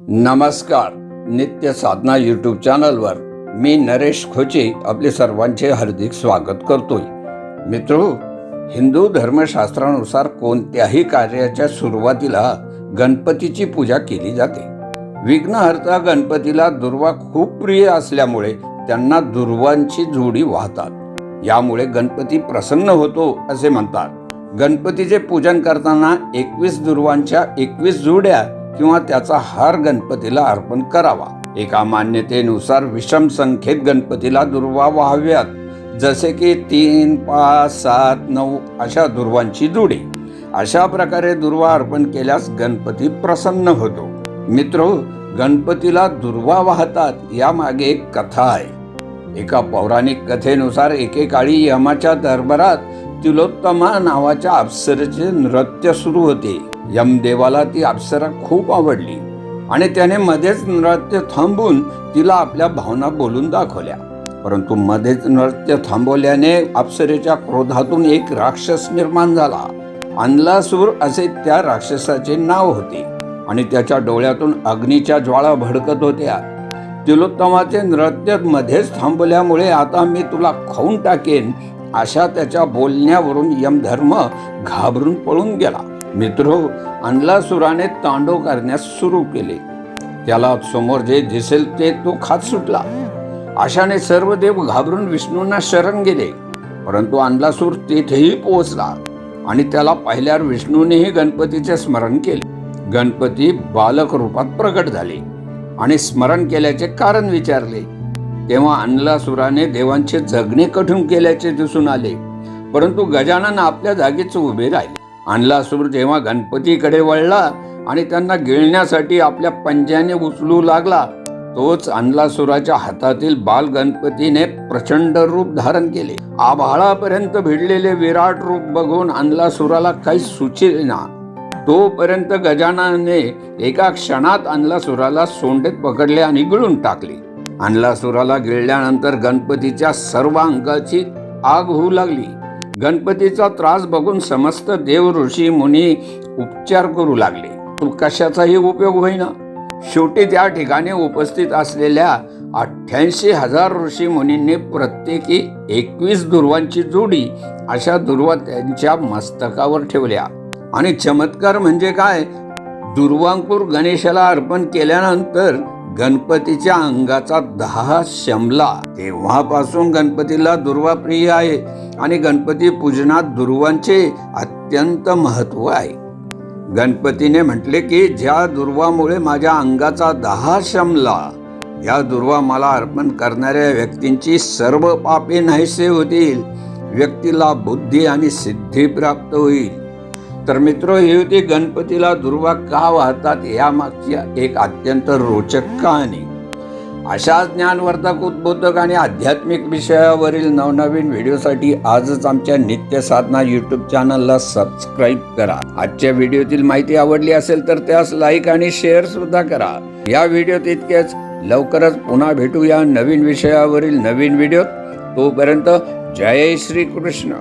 नमस्कार नित्य साधना यूट्यूब चॅनलवर मी नरेश खोचे आपले सर्वांचे हार्दिक स्वागत करतोय. मित्रो हिंदू धर्मशास्त्रानुसार कोणत्याही कार्याच्या सुरुवातीला गणपतीची पूजा केली जाते. विघ्नहर्ता गणपतीला दुर्वा खूप प्रिय असल्यामुळे त्यांना दुर्वांची जोडी वाहतात. यामुळे गणपती प्रसन्न होतो असे म्हणतात. गणपतीचे पूजन करताना एकवीस दुर्वांच्या एकवीस जोड्या किंवा त्याचा हार गणपतीला अर्पण करावा. एका मान्यतेनुसार विषम संख्येत गणपतीला दुर्वा व्हाव्यात जसे की तीन पाच सात नऊ अशा दुर्वांची जुडी. अशा प्रकारे दुर्वा अर्पण केल्यास गणपती प्रसन्न होतो. मित्र गणपतीला दुर्वा वाहतात यामागे एक कथा आहे. एका पौराणिक कथेनुसार एकेकाळी यमाच्या दरबारात तिलोत्तमा नावाच्या अप्सरेचे नृत्य सुरू होते. यमदेवाला ती अप्सरा खूप आवडली. आणि त्याने मध्येच नृत्य थांबून तिला आपल्या भावना बोलून दाखवल्या. परंतु मध्येच नृत्य थांबवल्याने अप्सरेच्या क्रोधातून एक राक्षस निर्माण झाला. अनलासूर असे त्या राक्षसाचे नाव होते आणि त्याच्या डोळ्यातून अग्नीच्या ज्वाळा भडकत होत्या. तिलोत्तमाचे नृत्य मध्येच थांबल्यामुळे आता मी तुला खाऊन टाकेन अशा त्याच्या बोलण्यावरून यमधर्म घाबरून पळून गेला. मित्रो अंडलासुराने तांडव करण्यास सुरू केले. त्याला समोर जे दिसेल ते तो खात सुटला. अशाने सर्व देव घाबरून विष्णूंना शरण गेले. परंतु अंडलासूर तेथेही पोहोचला आणि त्याला पाहिल्यावर विष्णूनेही गणपतीचे स्मरण केले. गणपती बालक रूपात प्रकट झाले आणि स्मरण केल्याचे कारण विचारले. तेव्हा अनलासुराने देवांचे जगणे कठीण केल्याचे दिसून आले. परंतु गजानन आपल्या जागीच उभे राहिले. अनलासूर जेव्हा गणपतीकडे वळला आणि त्यांना गिळण्यासाठी आपल्या पंजाने उचलू लागला तोच अनलासुराच्या हातातील बाल गणपतीने प्रचंड रूप धारण केले. आभाळापर्यंत भिडलेले विराट रूप बघून अनलासुराला काही सुचेना तोपर्यंत गजाननाने एका क्षणात अनलासुराला सोंडेत पकडले आणि गिळून टाकले. अनलासुराला गिळल्यानंतर गणपतीच्या सर्व अंगाची आग होऊ लागली. गणपतीचा त्रास बघून समस्त देव ऋषी मुनी उपचार करू लागले. कशाचाही उपयोग होईना. शेवटी त्या ठिकाणी उपस्थित असलेल्या अठ्ठ्याऐंशी हजार ऋषी मुनींनी प्रत्येकी एकवीस दुर्वांची जोडी अशा दुर्वा त्यांच्या मस्तकावर ठेवल्या. आणि चमत्कार म्हणजे काय? दुर्वांकूर गणेशाला अर्पण केल्यानंतर गणपतीच्या अंगाचा दहा शमला. तेव्हापासून गणपतीला दुर्वा प्रिय आहे आणि गणपती पूजनात दुर्वांचे अत्यंत महत्त्व आहे. गणपतीने म्हटले की ज्या दुर्वामुळे माझ्या अंगाचा दहा शमला या दुर्वा मला अर्पण करणाऱ्या व्यक्तींची सर्व पापे नाहीसे होतील. व्यक्तीला बुद्धी आणि सिद्धी प्राप्त होईल. तर मित्र ही होती गणपतीला दुर्वा का वाहतात यामागची एक अत्यंत रोचक कहाणी. अशा ज्ञानवर्धक उद्बोधक आणि आध्यात्मिक विषयावरील नवनवीन व्हिडिओसाठी आजच आमच्या नित्य साधना यूट्यूब चॅनलला सबस्क्राईब करा. आजच्या व्हिडिओतील माहिती आवडली असेल तर त्यास लाईक आणि शेअर सुद्धा करा. या व्हिडिओत इतकेच. लवकरच पुन्हा भेटूया नवीन विषयावरील नवीन व्हिडिओत. तोपर्यंत जय श्री कृष्ण.